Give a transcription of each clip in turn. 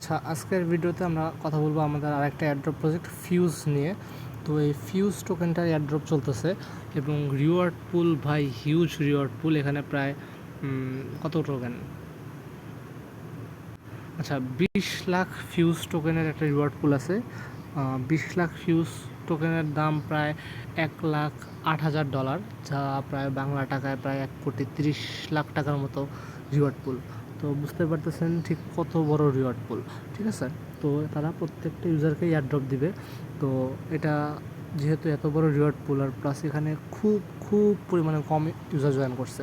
আচ্ছা আজকের ভিডিওতে আমরা কথা বলব আমাদের আরেকটা অ্যাড্রপ প্রজেক্ট ফিউজ নিয়ে। তো এই ফিউজ টোকেনটার অ্যাড্রপ চলতেছে এবং রিওয়ার্ড পুল ভাই হিউজ রিওয়ার্ড পুল এখানে প্রায় কত টোকেন আচ্ছা বিশ লাখ ফিউজ টোকেনের একটা রিওয়ার্ড পুল আছে। বিশ লাখ ফিউজ টোকেনের দাম প্রায় এক লাখ আট হাজার ডলার যা প্রায় বাংলা টাকায় প্রায় এক কোটি তিরিশ লাখ টাকার মতো রিওয়ার্ড পুল তো বুঝতে পারতেছেন ঠিক কত বড় রিওয়ার্ড পুল ঠিক আছে? তো তারা প্রত্যেকটা ইউজারকে এয়ারড্রপ দিবে। তো এটা যেহেতু এত বড় রিওয়ার্ড পুল আর প্লাস এখানে খুব খুব পরিমাণে কম ইউজার জয়েন করছে,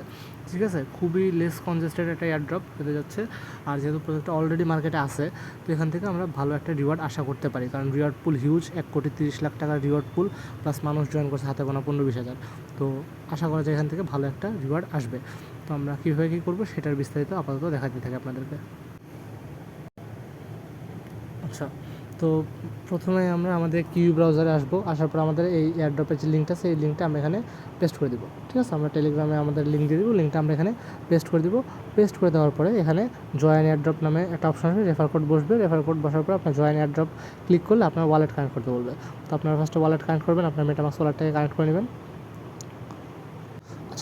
ঠিক আছে? খুবই লেস কনজেস্টেড একটা এয়ারড্রপ পেতে যাচ্ছে। আর যেহেতু প্রজেক্টটা অলরেডি মার্কেটে আছে, তো এখান থেকে আমরা ভালো একটা রিওয়ার্ড আশা করতে পারি। কারণ রিওয়ার্ড পুল হিউজ এক কোটি তিরিশ লাখ টাকার রিওয়ার্ড পুল প্লাস মানুষ জয়েন করছে হাতে গোনা পনেরো বিশ হাজার। তো আশা করা যায় এখান থেকে ভালো একটা রিওয়ার্ড আসবে। তো আমরা কীভাবে কী করব সেটার বিস্তারিত আপাতত দেখাতে থাকি আপনাদেরকে। আচ্ছা তো প্রথমে আমরা আমাদের কিউ ব্রাউজারে আসব, আসার পর আমাদের এই এয়ারড্রপের যে লিঙ্কটা সেই লিঙ্কটা আমরা এখানে পেস্ট করে দিব। ঠিক আছে? আমরা টেলিগ্রামে আমাদের লিঙ্ক দিয়ে দিব লিঙ্কটা আমরা এখানে পেস্ট করে দিব। পেস্ট করে দেওয়ার পরে এখানে জয়েন এয়ারড্রপ নামে একটা অপশন আসবে রেফার কোড বসবে। রেফার কোড বসার পর আপনার জয়েন এয়ারড্রপ ক্লিক করলে আপনার ওয়ালেট কানেক্ট করতে বলবে। তো আপনারা ফার্স্টে ওয়ালেট কানেক্ট করবেন, আপনার মেটামাক্স ওয়ালেটটাকে কানেক্ট করে নেবেন।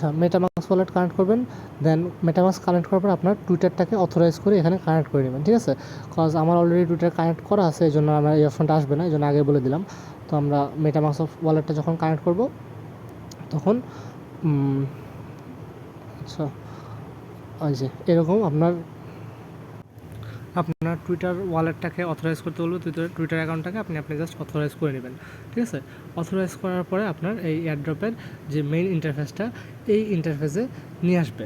আচ্ছা মেটামাক্স ওয়ালেট কানেক্ট করবেন দেন মেটামাক্স কানেক্ট করার পর আপনার টুইটারটাকে অথরাইজ করে এখানে কানেক্ট করে নেবেন, ঠিক আছে? কজ আমার অলরেডি টুইটার কানেক্ট করা আছে এই জন্য আমার এই অপশনটা আসবে না এই জন্য আগে বলে দিলাম। তো আমরা মেটামাক্স ওয়ালেটটা যখন কানেক্ট করব, তখন আচ্ছা ওই যে, এরকম আপনার আপনার টুইটার ওয়ালেটটাকে অথরাইজ করতে বলবে। টুইটার টুইটার অ্যাকাউন্টটাকে আপনি আপনি জাস্ট অথরাইজ করে নেবেন। ঠিক আছে? অথরাইজ করার পরে আপনার এই এয়ারড্রপের যে মেইন ইন্টারফেসটা এই ইন্টারফেসে নিয়ে আসবে।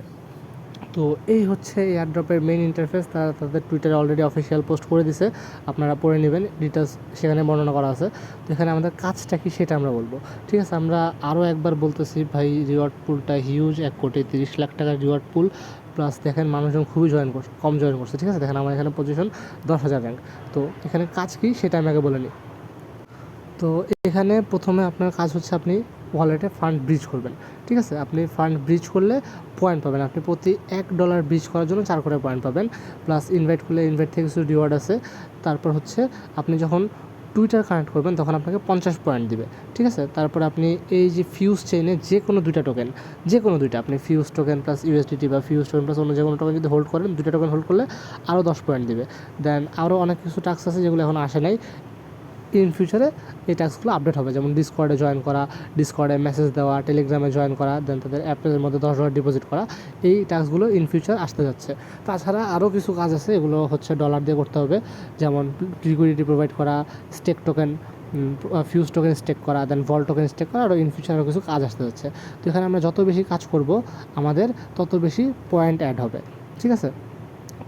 তো এই হচ্ছে এয়ারড্রপের মেইন ইন্টারফেস তারা তাদের টুইটারে অলরেডি অফিসিয়াল পোস্ট করে দিছে। আপনারা পড়ে নেবেন ডিটেলস সেখানে বর্ণনা করা আছে। তো এখানে আমাদের কাজটা কি সেটা আমরা বলব। ঠিক আছে? আমরা আরও একবার বলতেছি, ভাই রিওয়ার্ড পুলটা হিউজ এক কোটি তিরিশ লাখ টাকার রিওয়ার্ড পুল প্লাস দেখেন মানুষজন খুবই জয়েন করছে, কম জয়েন করছে, ঠিক আছে? দেখেন আমার এখানে পজিশন দশ হাজার র্যাঙ্ক তো এখানে কাজ কী সেটা আমি আগে বলে নিই। তো এখানে প্রথমে আপনার কাজ হচ্ছে আপনি ওয়ালেটে ফান্ড ব্রিজ করবেন, ঠিক আছে? আপনি ফান্ড ব্রিজ করলে পয়েন্ট পাবেন। আপনি প্রতি এক ডলার ব্রিজ করার জন্য চার করে পয়েন্ট পাবেন। প্লাস ইনভাইট করলে ইনভাইট থেকে কিছু রিওয়ার্ড আছে। তারপর হচ্ছে আপনি যখন টুইটার কানেক্ট করবেন, তখন আপনাকে পঞ্চাশ পয়েন্ট দিবে। ঠিক আছে? তারপরে আপনি এই যে ফিউজ চেইনে যে কোনো দুইটা টোকেন যে কোনো দুইটা, আপনি ফিউজ টোকেন প্লাস ইউএসডিটি বা ফিউজ টোকেন প্লাস অন্য যে কোনো টোকেন যদি হোল্ড করেন, দুইটা টোকেন হোল্ড করলে আরও দশ পয়েন্ট দিবে। দেন আরও অনেক কিছু টাস্ক আছে যেগুলো এখন আসে নাই। ইন ফিউচারে এই টাস্কগুলো আপডেট হবে। যেমন ডিসকর্ডে জয়েন করা ডিসকর্ডে মেসেজ দেওয়া টেলিগ্রামে জয়েন করা দেন তাদের অ্যাপের মধ্যে দশ ডলার ডিপোজিট করা। এই টাস্কগুলো ইন ফিউচার আসতে যাচ্ছে। তাছাড়া আরও কিছু কাজ আছে, এগুলো হচ্ছে ডলার দিয়ে করতে হবে। যেমন লিকুইডিটি প্রোভাইড করা stake token Fuse token stake করা দেন ভল টোকেন স্টেক করা আরও ইন ফিউচার আরও কিছু কাজ আসতে যাচ্ছে। তো এখানে আমরা যত বেশি কাজ করব, আমাদের তত বেশি পয়েন্ট অ্যাড হবে। ঠিক আছে?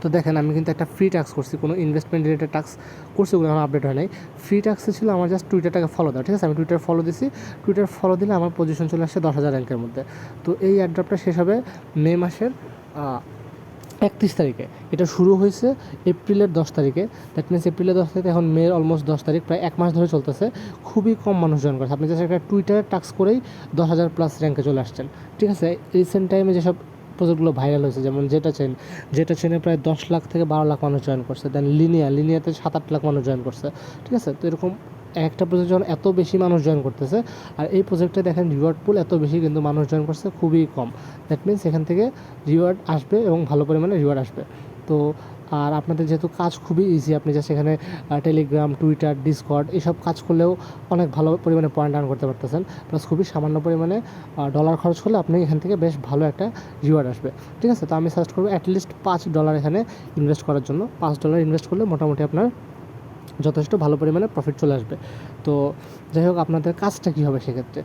তো দেখেন, আমি কিন্তু একটা ফ্রি ট্যাক্স করছি, কোনো ইনভেস্টমেন্ট রিলেটেড ট্যাক্স করছি ওগুলো এখন আপডেট হয় নাই। ফ্রি ট্যাক্সে ছিল আমার জাস্ট টুইটারটাকে ফলো দেওয়া, ঠিক আছে? আমি টুইটার ফলো দিছি। টুইটার ফলো দিলে আমার পজিশন চলে আসছে দশ হাজার র্যাঙ্কের মধ্যে। তো এই অ্যাড্রপটা শেষ হবে মে মাসের একত্রিশ তারিখে। এটা শুরু হয়েছে এপ্রিলের দশ তারিখে। দ্যাট মিনস এপ্রিলের দশ তারিখে এখন মে অলমোস্ট দশ তারিখ, প্রায় এক মাস ধরে চলতেছে। খুবই কম মানুষ জয়েন করছে আপনি জাস্ট একটা টুইটার টাস্ক করেই দশ হাজার প্লাস র্যাঙ্কে চলে আসছেন। ঠিক আছে? রিসেন্ট টাইমে যেসব প্রজেক্টগুলো ভাইরাল হয়েছে, যেমন যেটা চেন যেটা চেনে প্রায় দশ লাখ থেকে বারো লাখ মানুষ জয়েন করছে। দেন লিনিয়া লিনিয়াতে সাত আট লাখ মানুষ জয়েন করছে। ঠিক আছে? তো এরকম একটা প্রজেক্ট যখন এত বেশি মানুষ জয়েন করতেছে, আর এই প্রজেক্টে দেখেন রিওয়ার্ড পুল এত বেশি কিন্তু মানুষ জয়েন করছে, খুবই কম। দ্যাট মিনস এখান থেকে রিওয়ার্ড আসবে এবং ভালো পরিমাণে রিওয়ার্ড আসবে। তো আর আপনাদের যেহেতু কাজ খুবই ইজি আপনি যা সেখানে টেলিগ্রাম টুইটার ডিসকর্ড এসব কাজ করলেও অনেক ভালো পরিমাণে পয়েন্ট আর্ন করতে পারতেছেন। প্লাস খুবই সামান্য পরিমাণে ডলার খরচ করলে আপনি এখান থেকে বেশ ভালো একটা রিওয়ার্ড আসবে। ঠিক আছে? তো আমি সাজেস্ট করব অ্যাটলিস্ট পাঁচ ডলার এখানে ইনভেস্ট করার জন্য। পাঁচ ডলার ইনভেস্ট করলে মোটামুটি আপনার যথেষ্ট ভালো পরিমাণে প্রফিট চলে আসবে। তো যাই হোক, আপনাদের কাজটা কী হবে সেক্ষেত্রে?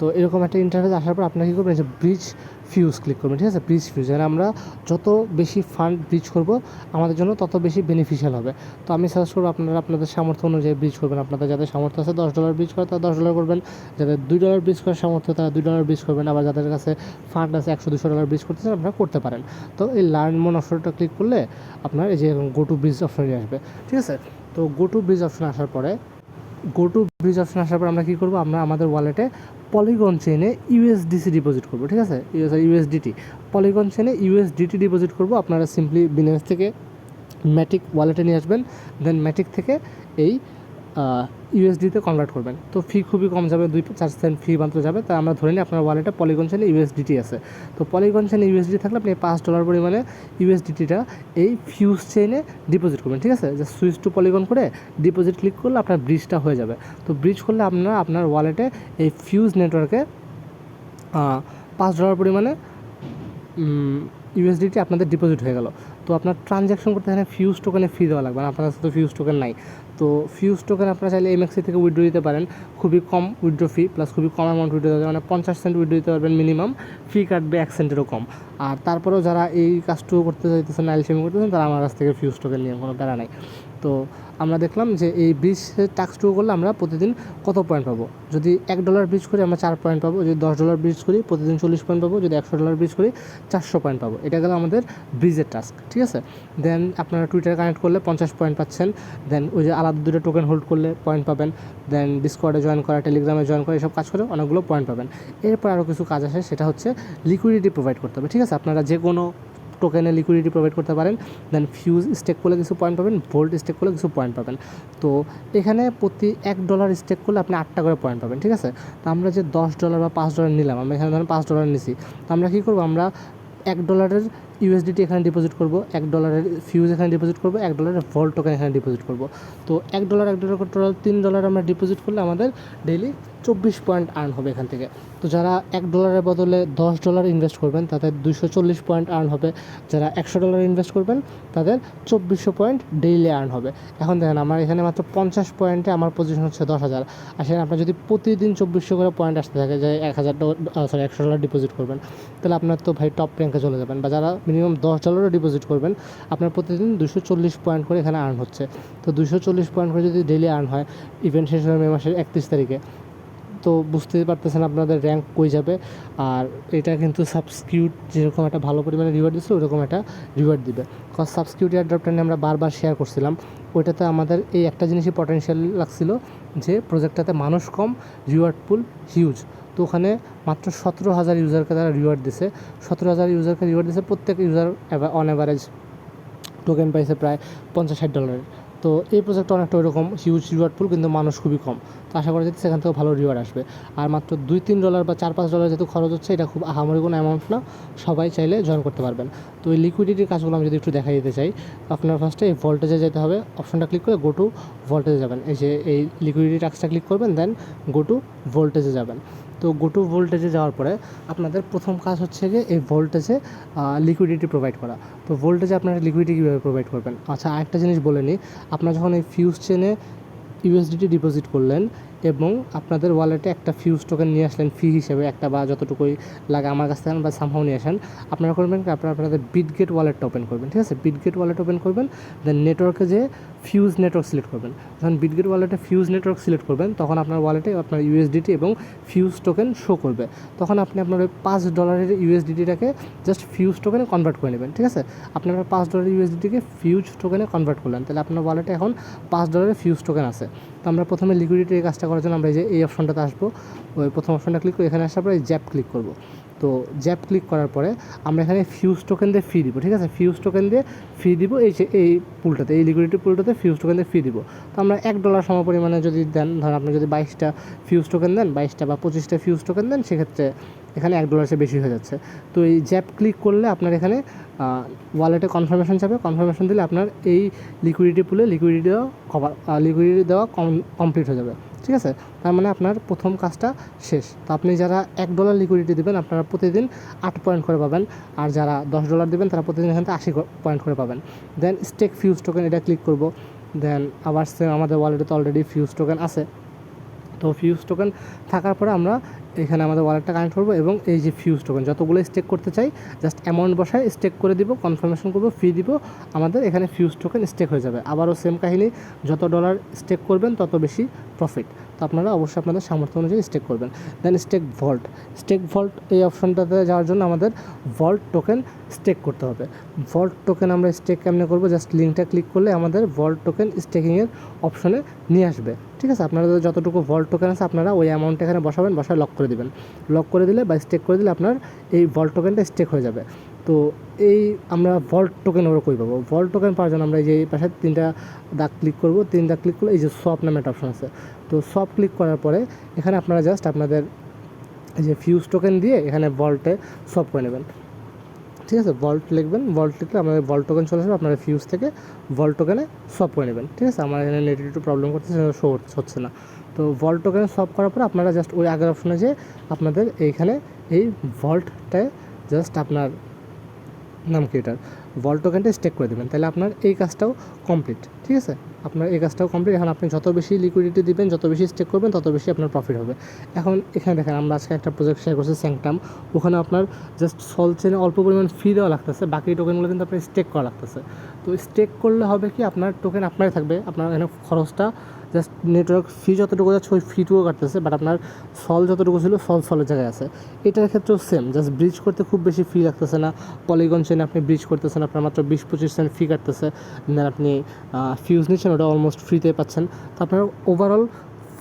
তো এরকম একটা ইন্টারফেস আসার পর আপনারা কী করবেন? যে ব্রিজ ফিউজ ক্লিক করবেন, ঠিক আছে? ব্রিজ ফিউজ এখানে আমরা যত বেশি ফান্ড ব্রিজ করব, আমাদের জন্য তত বেশি বেনিফিশিয়াল হবে। তো আমি সাজেস্ট করব আপনারা আপনাদের সামর্থ্য অনুযায়ী ব্রিজ করবেন। আপনাদের যাদের সামর্থ্য আছে দশ ডলার ব্রিজ করে তারা দশ ডলার করবেন। যাদের দুই ডলার ব্রিজ করার সামর্থ্য, তারা দুই ডলার ব্রিজ করবেন। আবার যাদের কাছে ফান্ড আছে একশো, দুশো ডলার ব্রিজ করতে আপনারা করতে পারেন। তো এই লার্ন মন অপশনটা ক্লিক করলে আপনার এই যে গো টু ব্রিজ অপশন আসবে। ঠিক আছে? তো গো টু ব্রিজ অপশন আসার পরে গো টু ব্রিজ অপশন আসার পরে আমরা কী করব? আমরা আমাদের ওয়ালেটে পলিগন চেনে ইউএসডিসি ডিপোজিট করব, ঠিক আছে? ইউএসডিটি পলিগন চেনে ইউএসডিটি ডিপোজিট করব, আপনারা সিম্পলি বিনেন্স থেকে ম্যাটিক ওয়ালেটে নিয়ে আসবেন দেন ম্যাটিক থেকে এই ইউএসডিতে কনভার্ট করবেন। তো ফি খুবই কম যাবে, দুই চার সেন্ট ফি মাত্র যাবে। তা আমরা ধরে নিই আপনার ওয়ালেটে পলিগন চেনে ইউএসডিটি আছে। তো পলিগন চেনে ইউএসডি থাকলে আপনি পাঁচ ডলার পরিমাণে ইউএসডিটিটা এই ফিউজ চেইনে ডিপোজিট করবেন, ঠিক আছে? যে সুইচ টু পলিগন করে ডিপোজিট ক্লিক করলে আপনার ব্রিজটা হয়ে যাবে। তো ব্রিজ করলে আপনারা, আপনার ওয়ালেটে এই ফিউজ নেটওয়ার্কে পাঁচ ডলার পরিমাণে ইউএসডিটি আপনাদের ডিপোজিট হয়ে গেল। তো আপনার ট্রানজ্যাকশন করতে এখানে ফিউজ টোকেনে ফি দেওয়া লাগবে না। আপনার তো ফিউজ টোকেন নাই। তো ফিউজ টোকেন আপনারা চাইলে এমএক্সি থেকে উইড্রো দিতে পারেন। খুবই কম উইড্রো ফি প্লাস খুবই কম অ্যামাউন্ট উইড্রো দিতে মানে পঞ্চাশ সেন্ট উইড্রো দিতে পারবেন মিনিমাম ফি কাটবে এক সেন্টেরও কম। আর তারপরেও যারা এই কাজটুকু করতে চাইতেছেন নাইলসেমি করতেছেন, তারা আমার কাছ থেকে ফিউজ টোকেন নিয়ে কোনো প্যারা নাই। তো আমরা দেখলাম যে এই ব্রিজ টাস্কটুকু করলে আমরা প্রতিদিন কত পয়েন্ট পাবো? যদি এক ডলার ব্রিজ করি, আমরা চার পয়েন্ট পাবো। যদি দশ ডলার ব্রিজ করি, প্রতিদিন চল্লিশ পয়েন্ট পাবো। যদি একশো ডলার ব্রিজ করি, চারশো পয়েন্ট পাবো। এটা গেল আমাদের ব্রিজের টাস্ক ঠিক আছে? দেন আপনারা টুইটার কানেক্ট করলে পঞ্চাশ পয়েন্ট পাচ্ছেন। দেন ওই যে আলাদা দুটো টোকেন হোল্ড করলে পয়েন্ট পাবেন। দেন ডিসকর্ডে জয়েন করা টেলিগ্রামে জয়েন করা, এসব কাজ করে অনেকগুলো পয়েন্ট পাবেন। এরপর আরও কিছু কাজ আসে, সেটা হচ্ছে লিকুইডিটি প্রোভাইড করতে হবে, ঠিক আছে? আপনারা যে কোনো টোকেনে লিকুইডিটি প্রোভাইড করতে পারেন দেন ফিউজ স্টেক করলে কিছু পয়েন্ট পাবেন ভোল্ট স্টেক করলে কিছু পয়েন্ট পাবেন। তো এখানে প্রতি এক ডলার স্টেক করলে আপনি আটটা করে পয়েন্ট পাবেন, ঠিক আছে? তো আমরা যে দশ ডলার বা পাঁচ ডলার নিলাম, আমরা এখানে ধরেন পাঁচ ডলার নিছি। তো আমরা কী করব? আমরা এক ডলারের ইউএসডিটি এখানে ডিপোজিট করব, এক ডলারের ফিউজ এখানে ডিপোজিট করব, এক ডলারের ভোল্ট টোকেন এখানে ডিপোজিট করব। তো এক ডলার এক ডলার টোটাল তিন ডলার আমরা ডিপোজিট করলে আমাদের ডেইলি চব্বিশ পয়েন্ট আর্ন হবে এখান থেকে। তো যারা এক ডলারের বদলে দশ ডলার ইনভেস্ট করবেন, তাদের দুশো চল্লিশ পয়েন্ট আর্ন হবে। যারা একশো ডলার ইনভেস্ট করবেন, তাদের চব্বিশশো পয়েন্ট ডেইলি আর্ন হবে। এখন দেখেন, আমার এখানে মাত্র পঞ্চাশ পয়েন্টে আমার পজিশন হচ্ছে দশ হাজার। আর সেখানে আপনার যদি প্রতিদিন চব্বিশশো করে পয়েন্ট আসতে থাকে, যে এক হাজার সরি একশো ডলার ডিপোজিট করবেন, তাহলে আপনার তো ভাই টপ র্যাঙ্কে চলে যাবেন। বা যারা মিনিমাম দশ ডলারও ডিপোজিট করবেন। আপনার প্রতিদিন দুশো চল্লিশ পয়েন্ট করে এখানে আর্ন হচ্ছে। তো দুশো চল্লিশ পয়েন্ট করে যদি ডেইলি আর্ন হয় ইভেন্ট শেষ হবে মে মাসের একত্রিশ তারিখে। তো বুঝতেই পারতেছেন আপনাদের র্যাঙ্ক কই যাবে। আর এটা কিন্তু সাবস্কিউট যেরকম একটা ভালো পরিমাণে রিওয়ার্ড দিচ্ছে, ওরকম একটা রিওয়ার্ড দিবে। কজ সাবস্কিউট এয়ারড্রপটা নিয়ে আমরা বারবার শেয়ার করছিলাম। ওইটাতে আমাদের এই একটা জিনিসই পটেনশিয়াল লাগছিল যে প্রজেক্টটাতে মানুষ কম রিওয়ার্ড পুল হিউজ তো ওখানে মাত্র সতেরো হাজার ইউজারকে তারা রিওয়ার্ড দিছে। সতেরো হাজার ইউজারকে রিওয়ার্ড দিছে, প্রত্যেক ইউজার অন অ্যাভারেজ টোকেন পাইছে প্রায় পঞ্চাশ ষাট ডলারের তো এই প্রজেক্টটা অনেকটা ওইরকম হিউজ রিওয়ার্ড পুল কিন্তু মানুষ খুবই কম। তো আশা করা যাচ্ছে সেখান থেকেও ভালো রিওয়ার্ড আসবে। আর মাত্র দুই তিন ডলার বা চার পাঁচ ডলার যেহেতু খরচ হচ্ছে, এটা খুব আহামরি কোনো অ্যামাউন্ট না। সবাই চাইলে জয়েন করতে পারবেন। তো এই লিকুইডিটির কাজগুলো আমি যদি একটু দেখা দিতে চাই, আপনার ফার্স্টে এই ভোল্টেজে যেতে হবে। অপশনটা ক্লিক করে গো টু ভোল্টেজে যাবেন। এই যে এই লিকুইডিটি টাক্সটা ক্লিক করবেন দেন গো টু ভোল্টেজে যাবেন। তো গোটু ভোল্টেজে যাওয়ার পরে আপনাদের প্রথম কাজ হচ্ছে গিয়ে এই ভোল্টেজে লিকুইডিটি প্রোভাইড করা। তো ভোল্টেজে আপনারা লিকুইডিটি কীভাবে প্রোভাইড করবেন? আচ্ছা আরেকটা জিনিস বলে নিই। আপনারা যখন এই ফিউজ চেনে ইউএসডিটি ডিপোজিট করলেন এবং আপনাদের ওয়ালেটে একটা ফিউজ টোকেন নিয়ে আসলেন ফি হিসেবে, একটা বা যতটুকুই লাগে আমার কাছ থেকে বা সামহাও নিয়ে আসেন, আপনারা করবেন কি? আপনারা আপনাদের বিটগেট ওয়ালেটটা ওপেন করবেন, ঠিক আছে? বিটগেট ওয়ালেট ওপেন করবেন দেন নেটওয়ার্কে যে ফিউজ নেটওয়ার্ক সিলেক্ট করবেন। যখন বিটগেট ওয়ালেটে ফিউজ নেটওয়ার্ক সিলেক্ট করবেন, তখন আপনার ওয়ালেটে আপনার ইউএসডিটি এবং ফিউজ টোকেন শো করবে। তখন আপনি আপনার ওই পাঁচ ডলারের ইউএসডিটিটাকে জাস্ট ফিউজ টোকেনে কনভার্ট করে নেবেন, ঠিক আছে? আপনার পাঁচ ডলারের ইউএসডিটিকে ফিউজ টোকেনে কনভার্ট করলেন, তাহলে আপনার ওয়ালেটে এখন পাঁচ ডলারের ফিউজ টোকেন আছে। তো আমরা প্রথমে লিকুইডিটির কাজটা করার জন্য আমরা এই যে এই অপশনটাতে আসব। ওই প্রথম অপশনটা ক্লিক করে এখানে আসার পরে জ্যাপ ক্লিক করব। তো জ্যাপ ক্লিক করার পরে আমরা এখানে ফিউজ টোকেন দিয়ে ফি দিব, ঠিক আছে? ফিউজ টোকেন দিয়ে ফি দিব, এই যে, এই পুলটাতে, এই লিকুইডিটি পুলটাতে ফিউজ টোকেন দিয়ে ফি দিব। তো আমরা এক ডলার সম পরিমাণে যদি দেন, ধরেন আপনি যদি বাইশটা ফিউজ টোকেন দেন, বাইশটা বা পঁচিশটা ফিউজ টোকেন দেন, সেক্ষেত্রে এখানে এক ডলার চেয়ে বেশি হয়ে যাচ্ছে। তো এই জ্যাপ ক্লিক করলে আপনার এখানে ওয়ালেটে কনফার্মেশন যাবে। কনফার্মেশন দিলে আপনার এই লিকুইডিটি পুলে লিকুইডিটি দেওয়া কভার লিকুইডিটি দেওয়া কমপ্লিট হয়ে যাবে। ঠিক আছে? তার মানে আপনার প্রথম কাজটা শেষ। তো আপনি যারা এক ডলার লিকুইডিটি দেবেন, আপনারা প্রতিদিন আট পয়েন্ট করে পাবেন। আর যারা দশ ডলার দেবেন, তারা প্রতিদিন এখান থেকে আশি পয়েন্ট করে পাবেন। দেন স্টেক ফিউজ টোকেন এটা ক্লিক করব। দেন আবার সেম আমাদের ওয়ালেটে তো অলরেডি ফিউজ টোকেন আছে। তো ফিউজ টোকেন থাকার পরে আমরা এখানে আমাদের ওয়ালেটটা কানেক্ট করব এবং এই যে ফিউজ টোকেন যতগুলো স্টেক করতে চাই জাস্ট অ্যামাউন্ট বসায় স্টেক করে দিব কনফার্মেশন করব ফি দিব, আমাদের এখানে ফিউজ টোকেন স্টেক হয়ে যাবে। আবারও সেম কাহিনী, যত ডলার স্টেক করবেন, তত বেশি প্রফিট তো আপনারা অবশ্যই আপনাদের সামর্থ্য অনুযায়ী স্টেক করবেন। Then stake vault stake vault এই অপশনটাতে যাওয়ার জন্য আমাদের ভল্ট টোকেন স্টেক করতে হবে। ভল্ট টোকেন আমরা স্টেক কেমনে করব? জাস্ট লিঙ্কটা ক্লিক করলে আমাদের ভল্ট টোকেন স্টেকিংয়ের অপশনে নিয়ে আসবে। ঠিক আছে? আপনাদের যতটুকু ভল্ট টোকেন আছে, আপনারা ওই অ্যামাউন্ট এখানে বসাবেন, বসায় লক করে করে দিবেন। লক করে দিলে বা স্টেক করে দিলে আপনার এই ভল্ট টোকেনটা স্টেক হয়ে যাবে। তো এই আমরা ভল্ট টোকেন ওরা কই পাবো? ভল্ট টোকেন পাওয়ার জন্য আমরা এই যে এই পাশে তিনটা দাগ ক্লিক করব। তিন দাগ ক্লিক করলে এই যে সপ নামে একটা অপশন আছে। তো সপ ক্লিক করার পরে এখানে আপনারা জাস্ট আপনাদের এই যে ফিউজ টোকেন দিয়ে এখানে ভল্টে সপ করে নেবেন। ঠিক আছে? ভল্ট লিখবেন। ভল্ট লিখলে আমাদের ভল্ট টোকেন চলে আসবে। আপনারা ফিউজ থেকে ভল্ট টোকেনে সপ করে নেবেন। ঠিক আছে? আমার এখানে নেট একটু প্রবলেম করতেছে শো হচ্ছে না। তো ভল্ট টোকেনে সলভ করার পর আপনারা জাস্ট ওই আগের অপশনে যে আপনাদের এইখানে এই ভল্টটায় জাস্ট আপনার নাম কি এটার? ভল্ট স্টেক করে দেবেন। তাহলে আপনার এই কাজটাও কমপ্লিট ঠিক আছে? আপনার এই কাজটাও কমপ্লিট এখন আপনি যত বেশি লিকুইডিটি দিবেন, যত বেশি স্টেক করবেন, তত বেশি আপনার প্রফিট হবে। এখন এখানে দেখেন, আমরা আজকে একটা প্রজেক্ট শেয়ার করছি স্যাংটাম ওখানে আপনার জাস্ট সল চেনে অল্প পরিমাণ ফি দেওয়া লাগতেছে। বাকি টোকেনগুলো কিন্তু আপনার স্টেক করা লাগতেছে। তো স্টেক করলে হবে কি, আপনার টোকেন আপনারই থাকবে। আপনার এখানে খরচটা জাস্ট নেটওয়ার্ক ফি যতটুকু যাচ্ছে, ওই ফিটুকু কাটতেছে। বাট আপনার সল যতটুকু ছিল সল সলের জায়গায় আছে। এটার ক্ষেত্রেও সেম জাস্ট ব্রিজ করতে খুব বেশি ফি লাগতেছে না। পলিগন চেনে আপনি ব্রিজ করতেছেন, আপনার মাত্র বিশ পঁচিশ সেন্ট ফি কাটতেছে। দেন আপনি ফিউজ নিচ্ছেন, ওটা অলমোস্ট ফ্রিতে পাচ্ছেন। তো আপনার ওভারঅল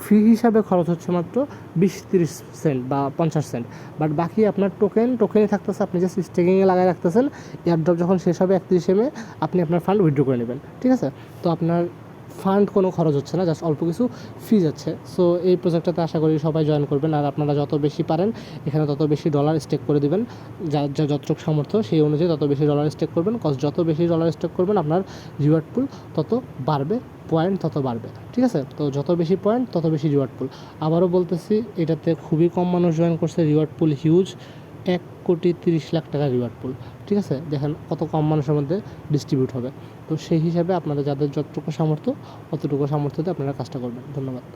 ফি হিসাবে খরচ হচ্ছে মাত্র বিশ তিরিশ সেন্ট বা পঞ্চাশ সেন্ট বাট বাকি আপনার টোকেন টোকেনই থাকতেছে, আপনি জাস্ট স্টেকিংয়ে লাগাই রাখতেছেন। এয়ারড্রপ যখন শেষ হবে একত্রিশ এমে আপনি আপনার ফান্ড উইথড্র করে নেবেন। ঠিক আছে? তো আপনার ফান্ড কোনো খরচ হচ্ছে না জাস্ট অল্প কিছু ফি যাচ্ছে সো এই প্রজেক্টটাতে আশা করি সবাই জয়েন করবেন। আর আপনারা যত বেশি পারেন, এখানে তত বেশি ডলার স্টেক করে দিবেন। যা যা যতটুকু সামর্থ্য সেই অনুযায়ী তত বেশি ডলার স্টেক করবেন। কজ যত বেশি ডলার স্টেক করবেন, আপনার রিওয়ার্ড পুল তত বাড়বে পয়েন্ট তত বাড়বে। ঠিক আছে? তো যত বেশি পয়েন্ট তত বেশি রিওয়ার্ড পুল আবারও বলতেছি, এটাতে খুবই কম মানুষ জয়েন করছে। রিওয়ার্ড পুল হিউজ এক কোটি তিরিশ লাখ টাকা রিওয়ার্ড পুল ঠিক আছে? দেখেন কত কম মানুষের মধ্যে ডিস্ট্রিবিউট হবে। তো সেই হিসাবে আপনারা যাদের যতটুকু সামর্থ্য অতটুকু সামর্থ্যতে আপনারা কাজটা করবেন। ধন্যবাদ।